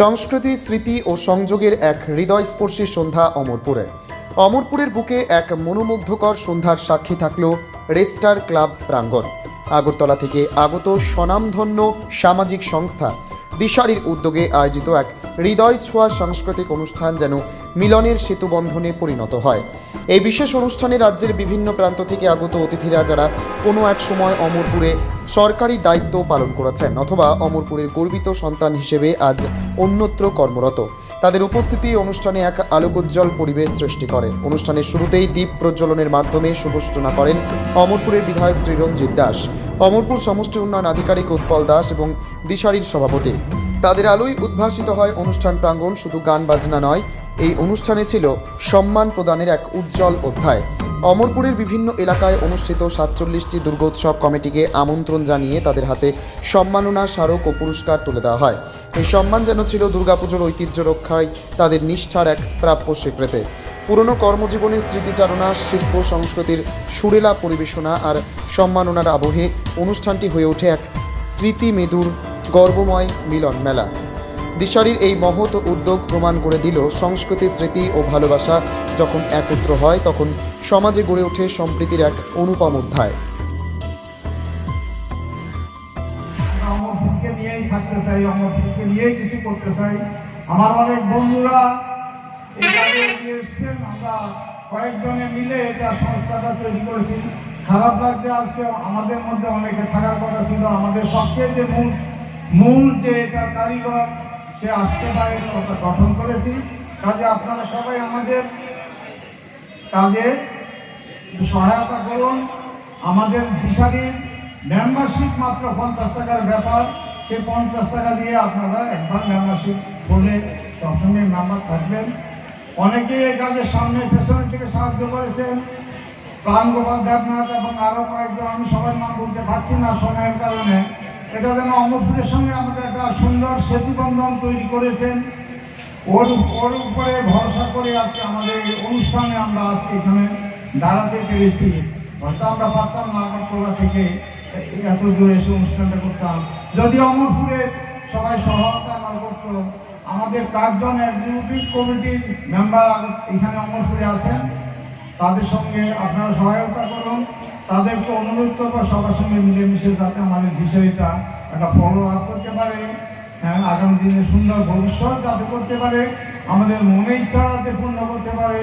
সংস্কৃতি, স্মৃতি ও সংযোগের এক হৃদয়স্পর্শী সন্ধ্যা অমরপুরে। অমরপুরের বুকে এক মনোমুগ্ধকর সন্ধ্যার সাক্ষী থাকল রেস্টার ক্লাব প্রাঙ্গণ। আগরতলা থেকে আগত স্বনামধন্য সামাজিক সংস্থা দিশারির উদ্যোগে আয়োজিত এক হৃদয় ছোঁয়া সাংস্কৃতিক অনুষ্ঠান যেন মিলনের সেতুবন্ধনে পরিণত হয়। এই বিশেষ অনুষ্ঠানে রাজ্যের বিভিন্ন প্রান্ত থেকে আগত অতিথিরা যারা কোনো এক সময় অমরপুরে সরকারি দায়িত্ব পালন করেছেন অথবা অমরপুরের গর্বিত সন্তান হিসেবে আজ অন্যত্র কর্মরত। তাদের উপস্থিতি অনুষ্ঠানে এক আলোকোজ্জ্বল পরিবেশ সৃষ্টি করে। অনুষ্ঠানের শুরুতেই দ্বীপ প্রজ্বলনের মাধ্যমে শুভসূচনা করেন অমরপুরের বিধায়ক শ্রীরঞ্জিত দাস। অমরপুর সমষ্টি উন্নয়ন আধিকারিক উৎপল দাস এবং দিশারির সভাপতি। তাদের আলোয় উদ্ভাসিত হয় অনুষ্ঠান প্রাঙ্গণ, শুধু গান বাজনা নয়, এই অনুষ্ঠানে ছিল সম্মান প্রদানের এক উজ্জ্বল অধ্যায়। অমরপুরের বিভিন্ন এলাকায় অনুষ্ঠিত সাতচল্লিশটি দুর্গোৎসব কমিটিকে আমন্ত্রণ জানিয়ে তাদের হাতে সম্মাননা স্মারক ও পুরস্কার তুলে দেওয়া হয়। এই সম্মান যেন ছিল দুর্গাপুজোর ঐতিহ্য রক্ষায় তাদের নিষ্ঠার এক প্রাপ্য স্বীকৃতি। পুরনো কর্মজীবনের স্মৃতিচারণা, শিল্প সংস্কৃতির সুরেলা পরিবেশনা আর সম্মাননার আবহে অনুষ্ঠানটি হয়ে ওঠে এক স্মৃতি মেদুর গর্বময় মিলন মেলা। দিশারির এই মহৎ উদ্যোগ প্রমাণ করে দিল সংস্কৃতি, স্মৃতি ও ভালোবাসা যখন একত্র হয়, তখন সমাজে গড়ে ওঠে সম্প্রীতির এক অনুপম অধ্যায়। নিয়েই থাকতে চাই আমার ফুলকে নিয়েই কিছু করতে চাই। আমার অনেক বন্ধুরা এসছেন, আমরা কয়েকজনে মিলে এটা সংস্থাটা তৈরি করেছি। খারাপ লাগছে আজকে, আমাদের মধ্যে অনেকে থাকার কথা ছিল, আমাদের সবচেয়ে যে মূল মূল যে এটা কারিগর, সে আসতে পারে গঠন করেছি। কাজে আপনারা সবাই আমাদের কাজে সহায়তা করুন। আমাদের দিশারির মেম্বারশিপ মাত্র পঞ্চাশ টাকার ব্যাপার। সেই পঞ্চাশ টাকা দিয়ে আপনারা একবার মেম্বারশিপ খুলে সবসময় মেম্বার থাকবেন। অনেকেই এই কাজের সামনে পেছনের থেকে সাহায্য করেছেন। প্রাণ গোপাল দেবনাথ এবং আরও কয়েকজন, আমি সবার নাম বলতে পারছি না সময়ের কারণে। এটা যেন অমরপুরের সঙ্গে আমাদের একটা সুন্দর সেতুবন্ধন তৈরি করেছেন। ওর ওর উপরে ভরসা করে আজকে আমাদের অনুষ্ঠানে আমরা আজকে এখানে দাঁড়াতে পেরেছি। হয়তো আমরা পারতাম না আগরতলা থেকে এত দূরে এসে অনুষ্ঠানটা করতাম। যদি অমরপুরে সবাই সহায়তা না করতো আমাদের চারজন এক্সিকিউটিভ কমিটির মেম্বার এখানে অমরপুরে আছেন। তাদের সঙ্গে আপনারা সহায়তা করুন। তাদেরকে অনুরোধ করব সবার সঙ্গে মিলেমিশে যাতে আমাদের বিষয়টা একটা ফলো আপ করতে পারে। আগামী দিনে সুন্দর ভবিষ্যৎ যাতে করতে পারে, আমাদের মনে ইচ্ছা যাতে পূর্ণ করতে পারে,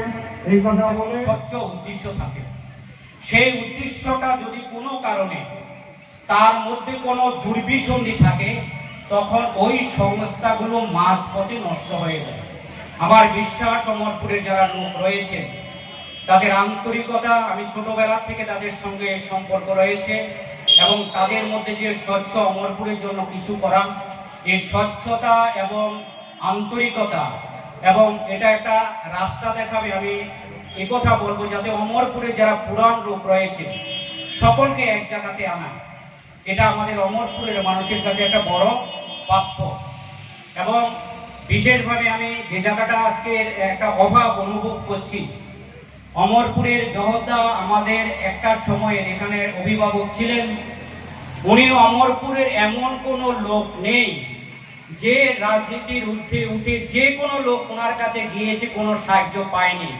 এই কথা বলে স্বচ্ছ উদ্দেশ্য থাকে। সেই উদ্দেশ্যটা যদি কোনো কারণে তার মধ্যে কোনো দুর্বিসন্ধি থাকে, তখন ওই সংস্থাগুলো মাঝ পথে নষ্ট হয়ে যায়। আমার বিশ্বাস, অমরপুরের যারা লোক রয়েছে তাদের আন্তরিকতা, আমি ছোটবেলা থেকে তাদের সঙ্গে সম্পর্ক রয়েছে, এবং তাদের মধ্যে যে স্বচ্ছ অমরপুরের জন্য কিছু করা এই স্বচ্ছতা এবং আন্তরিকতা, এবং এটা একটা রাস্তা দেখাবে, আমি একথা বলব যাতে অমরপুরে যারা পুরাণ লোক রয়েছে, সকলকে এক জায়গাতে আনা এটা আমাদের অমরপুরের মানুষের কাছে একটা বড় প্রাপ্য। এবং বিশেষভাবে আমি যে জায়গাটা আজকে একটা অভাব অনুভব করছি, অমরপুরের জহদ্দা আমাদের একটা সময়ের এখানে অভিভাবক ছিলেন উনি অমরপুরের এমন কোনো লোক নেই যে রাজনীতির ঊর্ধ্বে উঠে যে কোনো লোক ওনার কাছে গিয়েছে, কোনো সাহায্য পায়নি।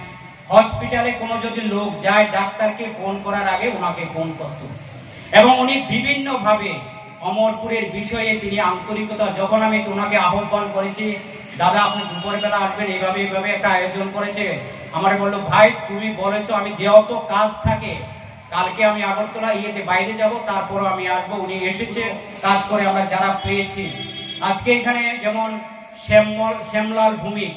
হসপিটালে কোনো যদি লোক যায়, ডাক্তারকে ফোন করার আগে ওনাকে ফোন করত। এবং উনি বিভিন্নভাবে অমরপুরের বিষয়ে তিনি আন্তরিকতা, যখন আমি ওনাকে আহ্বান করেছি, দাদা, আপনি দুপুরবেলা আসবেন, এইভাবে এইভাবে একটা আয়োজন করেছে। আমার বলল, ভাই, তুমি বলেছ আমি যেহেতু কাজ থাকে কালকে আমি আগরতলা ইয়েতে বাইরে যাব, তারপরও আমি আসব। উনি এসেছে, কাজ করে আমরা যারা পেয়েছি। আজকে এখানে যেমন শ্যামল, শ্যামলাল ভূমিক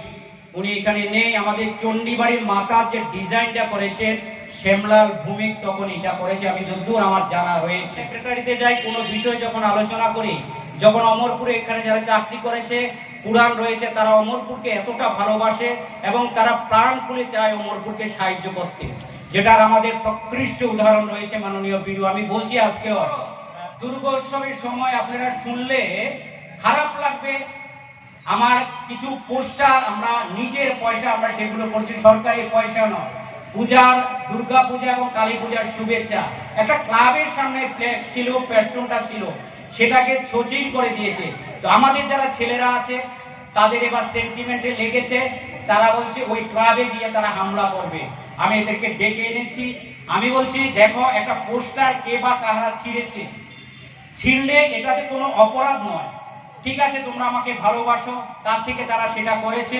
উনি এখানে নেই। আমাদের চণ্ডীবাড়ির মাতার যে ডিজাইনটা করেছেন শ্যামলাল ভূমিক তখন এটা করেছে। আমি যদ্দূর আমার জানা রয়েছে সেক্রেটারিতে যাই, কোনো বিষয় যখন আলোচনা করি, যখন অমরপুরে এখানে যারা চাকরি করেছে, পুরাণ রয়েছে, তারা অমরপুরকে এতটা ভালোবাসে এবং তারা প্রাণ খুলে চায় অমরপুরকে সাহায্য করতে। যেটার আমাদের প্রকৃষ্ট উদাহরণ রয়েছে মাননীয় বিরু। আমি বলছি আজকেও, দুর্গোৎসবের সময় আপনারা শুনলে খারাপ লাগবে। আমার কিছু পোস্টার, আমরা নিজের পয়সা, আমরা সেগুলো করছি, সরকারি পয়সা নয়। পূজার, দুর্গা পূজা এবং কালী পূজার শুভেচ্ছা। একটা ক্লাবের সামনে ফ্ল্যাগ ছিল পেস্টনটা ছিল, সেটাকে সচিন করে দিয়েছে। তো আমাদের যারা ছেলেরা আছে, তাদের এবার সেন্টিমেন্টে লেগেছে। তারা বলছে, ওই ক্লাবে গিয়ে তারা হামলা করবে। আমি এদেরকে ডেকে এনেছি। আমি বলছি, দেখো, একটা পোস্টার কে বা কারা ছিঁড়েছে। ছিঁড়লে এটাতে কোনো অপরাধ নয়। ঠিক আছে, তোমরা আমাকে ভালোবাসো, তার থেকে তারা সেটা করেছে।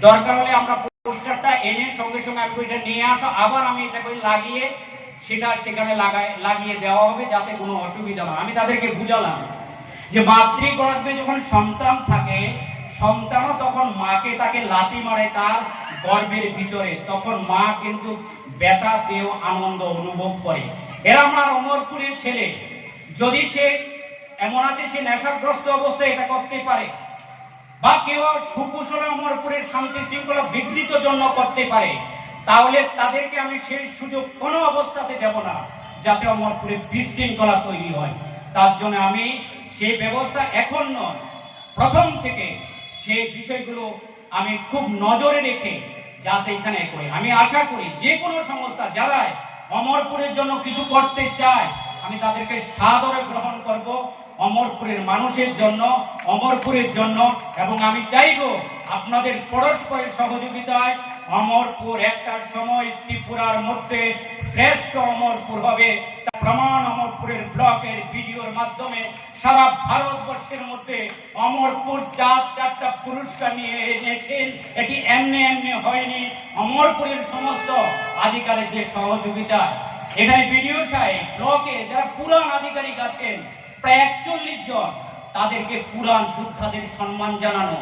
দরকার হলে আমরা পোস্টারটা এনে সঙ্গে সঙ্গে আমি এটা নিয়ে আসো। আবার আমি এটা করে, লাগিয়ে সেটা সেখানে লাগায়, লাগিয়ে দেওয়া হবে যাতে কোনো অসুবিধা না। আমি তাদেরকে বুঝালাম যে মাতৃগর্ভে যখন সন্তান থাকে সন্তানও তখন মাকে তাকে লাথি মারে তার গর্ভের ভিতরে। তখন মা কিন্তু ব্যথা পেয়েও আনন্দ অনুভব করে। এরা আমার অমরপুরের ছেলে। যদি সে এমন আছে, সে নেশাগ্রস্ত অবস্থায় এটা করতে পারে বা কেউ সুকুশলে অমরপুরের শান্তি শৃঙ্খলা বিঘ্নিত জন্য করতে পারে, তাহলে তাদেরকে আমি সেই সুযোগ কোনো অবস্থাতে দেব না, যাতে অমরপুরে বিশৃঙ্খলা তৈরি হয়। তার জন্য আমি সেই ব্যবস্থা এখন নয়। প্রথম থেকে সেই বিষয়গুলো আমি খুব নজরে রেখে যাতে এখানে করে। আমি আশা করি যে কোনো সংস্থা যারাই অমরপুরের জন্য কিছু করতে চায়, আমি তাদেরকে সাদরে গ্রহণ করব অমরপুরের মানুষের জন্য, অমরপুরের জন্য, এবং আমি চাইব আপনাদের পরস্পরের সহযোগিতায় অমরপুর একটা সময় ত্রিপুরার মধ্যে শ্রেষ্ঠ অমরপুর হবে। প্রমাণ অমরপুরের ব্লকের ভিডিওর মাধ্যমে সারা ভারতবর্ষের মধ্যে অমরপুর চার চারটা পুরস্কার নিয়ে এনেছেন। এটি এমনি এমনি হয়নি। অমরপুরের সমস্ত আধিকারিকদের সহযোগিতা। এখানে বিডিও সাহেব, ব্লকে যারা পুরান আধিকারিক আছেন, প্রায় একচল্লিশ জন, তাদেরকে পুরাণ যোদ্ধাদের সম্মান জানানো,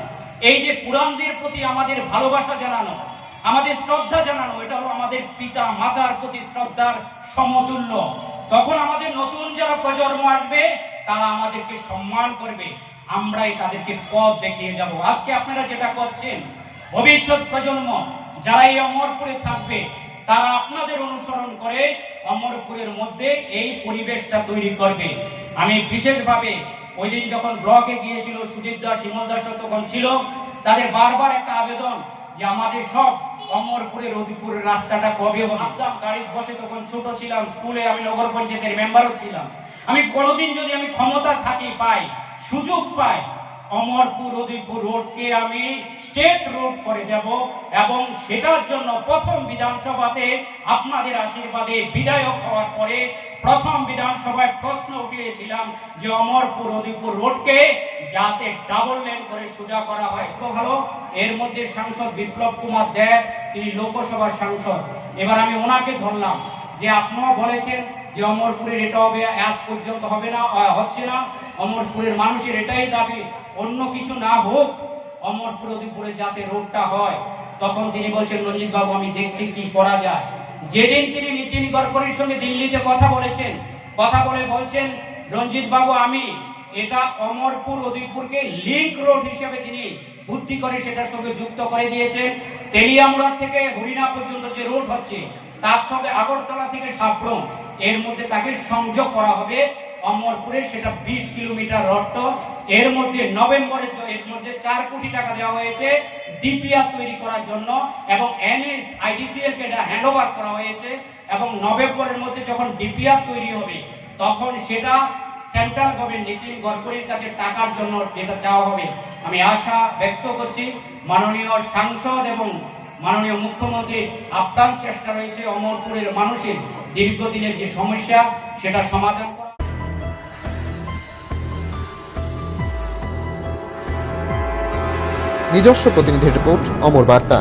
এই যে পুরাণদের প্রতি আমাদের ভালোবাসা জানানো, আমাদের শ্রদ্ধা জানানো এটা হলো আমাদের পিতা মাতার প্রতি শ্রদ্ধার সমতুল্য। তখন আমাদের নতুন যারা প্রজন্ম আসবে, তারা আমাদেরকে সম্মান করবে। আমরাই তাদেরকে পথ দেখিয়ে যাব। আজকে আপনারা যেটা করছেন, ভবিষ্যৎ প্রজন্ম যারা এই অমরপুরে থাকবে, তারা আপনাদের অনুসরণ করে অমরপুরের মধ্যে এই পরিবেশটা তৈরি করবে। আমি বিশেষভাবে ওই দিন যখন ব্লকে গিয়েছিল সুদীপ দাস হিমল দাস তখন ছিল, তাদের বারবার একটা আবেদন যে আমাদের সব অমরপুরের অধিপুরের রাস্তাটা কবে ভাবতাম গাড়ির বসে তখন ছোট ছিলাম, স্কুলে আমি নগর পঞ্চায়েতের মেম্বারও ছিলাম। আমি কোনোদিন যদি আমি ক্ষমতা থাকি, পাই, সুযোগ পাই, অমরপুর অধিপুর রোডকে আমি স্টেট রোড করে দেব এবং সেটার জন্য প্রথম বিধানসভাতে আপনাদের আশীর্বাদে বিধায়ক হওয়ার পরে প্রথম বিধানসভায় প্রশ্ন উঠিয়েছিলাম যে অমরপুর অধিপুর রোডকে যাতে ডাবল লেন করে সোজা করা হয়। তো ভালো। এর মধ্যে সাংসদ বিপ্লব কুমার দেব, তিনি লোকসভার সাংসদ। এবার আমি ওনাকে ধরলাম যে আপনিও বলেছেন যে অমরপুরের এটা হবে, আজ পর্যন্ত হবে না হচ্ছে না। অমরপুরের মানুষের এটাই দাবি। অন্য কিছু না হোক, অমরপুর অধিপুরে যাতে রোডটা হয়। তখন তিনি বলছেন রঞ্জিত বাবু আমি দেখছি কি করা যায়। যেদিন তিনি নীতিন গডকরির সঙ্গে দিল্লিতে কথা বলেছেন, কথা বলে বলছেন রঞ্জিত বাবু আমি এটা অমরপুর অধিপুরকে লিংক রোড হিসেবে তিনি বুদ্ধি করে সেটার সঙ্গে যুক্ত করে দিয়েছেন। তেলিয়ামুড়া থেকে হরিণা পর্যন্ত যে রোড হচ্ছে, তার সঙ্গে আগরতলা থেকে সাপ্রম এর মধ্যে তাকে সংযোগ করা হবে অমরপুরে, সেটা বিশ কিলোমিটার রড এর মধ্যে নভেম্বরে এর মধ্যে চার কোটি টাকা দেওয়া হয়েছে ডিপিআর তৈরি করার জন্য এবং এনএস আইডিসিএল কে এটা হ্যান্ড ওভার করা হয়েছে। এবং নভেম্বরের মধ্যে যখন ডিপিআর তৈরি হবে, তখন সেটা সেন্ট্রাল গভর্নমেন্ট নীতিন গডকরির কাছে টাকার জন্য যেটা চাওয়া হবে, আমি আশা ব্যক্ত করছি মাননীয় সাংসদ এবং মাননীয় মুখ্যমন্ত্রীর আপ্রাণ চেষ্টা রয়েছে অমরপুরের মানুষের দীর্ঘদিনের যে সমস্যা, সেটা সমাধান করা। নিজস্ব প্রতিনিধির রিপোর্ট, অমর বার্তা।